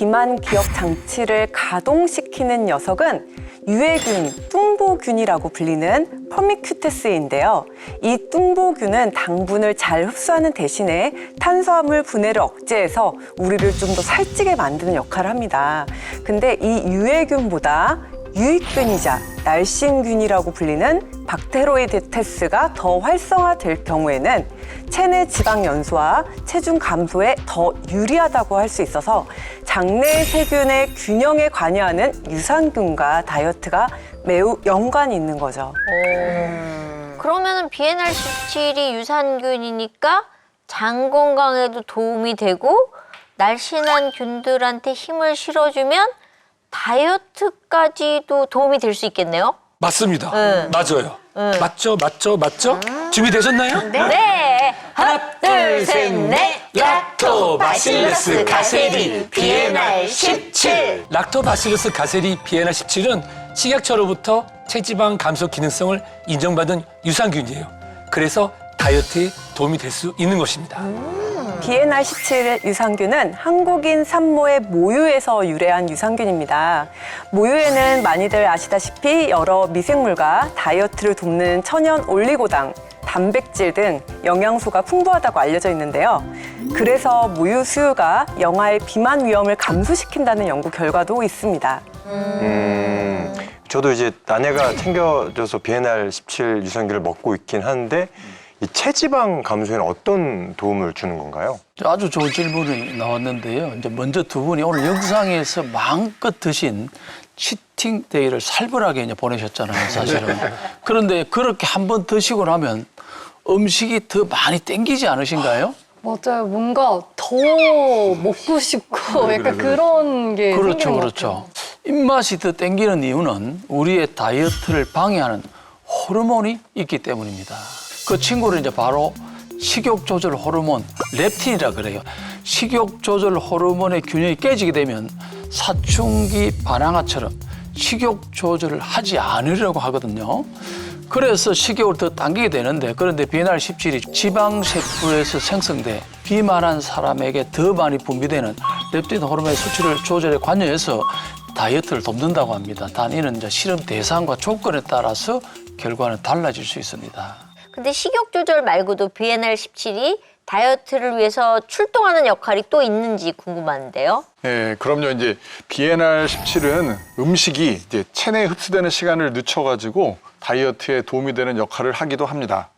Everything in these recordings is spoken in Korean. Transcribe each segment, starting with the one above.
비만 기억 장치를 가동시키는 녀석은 유해균, 뚱보균이라고 불리는 퍼미큐테스인데요. 이 뚱보균은 당분을 잘 흡수하는 대신에 탄수화물 분해를 억제해서 우리를 좀 더 살찌게 만드는 역할을 합니다. 근데 이 유해균보다 유익균이자 날씬균이라고 불리는 박테로이데테스가 더 활성화될 경우에는 체내 지방 연소와 체중 감소에 더 유리하다고 할 수 있어서 장내 세균의 균형에 관여하는 유산균과 다이어트가 매우 연관이 있는 거죠. 그러면은 BNR17이 유산균이니까 장 건강에도 도움이 되고 날씬한 균들한테 힘을 실어주면 다이어트까지도 도움이 될 수 있겠네요. 맞습니다. 네. 맞아요. 맞죠, 맞죠, 맞죠? 준비되셨나요? 네. 하나, 둘, 셋, 넷. 락토 바실리스 가세리 BNR 17. 락토바실리스 가세리 BNR 17은 식약처로부터 체지방 감소 기능성을 인정받은 유산균이에요. 그래서 다이어트에 도움이 될 수 있는 것입니다. BNR17 유산균은 한국인 산모의 모유에서 유래한 유산균입니다. 모유에는 많이들 아시다시피 여러 미생물과 다이어트를 돕는 천연 올리고당, 단백질 등 영양소가 풍부하다고 알려져 있는데요. 그래서 모유 수유가 영아의 비만 위험을 감소시킨다는 연구 결과도 있습니다. 음, 저도 이제 아내가 챙겨줘서 BNR 17 유산균을 먹고 있긴 하는데 이 체지방 감소에는 어떤 도움을 주는 건가요? 아주 좋은 질문이 나왔는데요. 이제 먼저 두 분이 오늘 영상에서 마음껏 드신 치팅 데이를 살벌하게 이제 보내셨잖아요, 사실은. 그런데 그렇게 한 번 드시고 나면 음식이 더 많이 땡기지 않으신가요? 맞아요. 뭔가 더 먹고 싶고 약간 그런 게 그렇죠, 생기는 것 그렇죠. 입맛이 더 땡기는 이유는 우리의 다이어트를 방해하는 호르몬이 있기 때문입니다. 그 친구를 이제 바로 식욕 조절 호르몬 렙틴이라 그래요. 식욕 조절 호르몬의 균형이 깨지게 되면 사춘기 반항아처럼 식욕 조절을 하지 않으려고 하거든요. 그래서 식욕을 더 당기게 되는데 그런데 BNR17이 지방세포에서 생성돼 비만한 사람에게 더 많이 분비되는 렙틴 호르몬의 수치를 조절에 관여해서 다이어트를 돕는다고 합니다. 단 이는 이제 실험 대상과 조건에 따라서 결과는 달라질 수 있습니다. 근데 식욕 조절 말고도 BNR17이 다이어트를 위해서 출동하는 역할이 또 있는지 궁금한데요. 네, 그럼요. 이제 BNR 17은 음식이 이제 체내에 흡수되는 시간을 늦춰가지고 다이어트에 도움이 되는 역할을 하기도 합니다.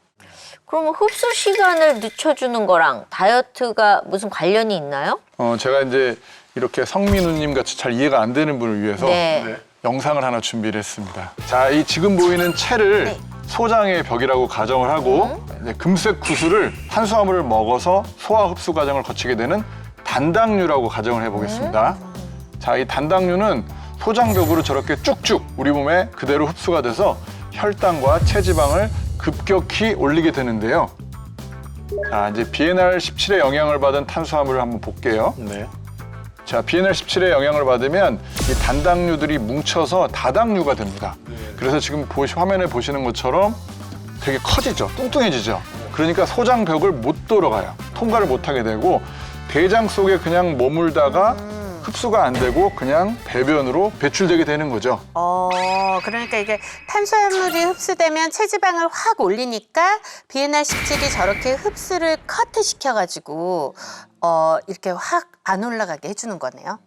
그러면 흡수 시간을 늦춰주는 거랑 다이어트가 무슨 관련이 있나요? 어, 제가 이제 이렇게 성민우님 같이 잘 이해가 안 되는 분을 위해서 네. 영상을 하나 준비를 했습니다. 자, 이 지금 보이는 채를 네. 소장의 벽이라고 가정을 하고 이제 금색 구슬을 탄수화물을 먹어서 소화 흡수 과정을 거치게 되는 단당류라고 가정을 해보겠습니다. 자, 이 단당류는 소장벽으로 저렇게 쭉쭉 우리 몸에 그대로 흡수가 돼서 혈당과 체지방을 급격히 올리게 되는데요. 자, 이제 BNR 17의 영향을 받은 탄수화물을 한번 볼게요. 네. 자, BNR17의 영향을 받으면 이 단당류들이 뭉쳐서 다당류가 됩니다. 그래서 지금 보시, 화면에 보시는 것처럼 되게 커지죠. 뚱뚱해지죠. 그러니까 소장벽을 못 돌아가요. 통과를 못 하게 되고 대장 속에 그냥 머물다가 흡수가 안 되고 그냥 배변으로 배출되게 되는 거죠. 어, 그러니까 이게 탄수화물이 흡수되면 체지방을 확 올리니까 BNR17이 저렇게 흡수를 커트시켜가지고 어, 이렇게 확 안 올라가게 해주는 거네요.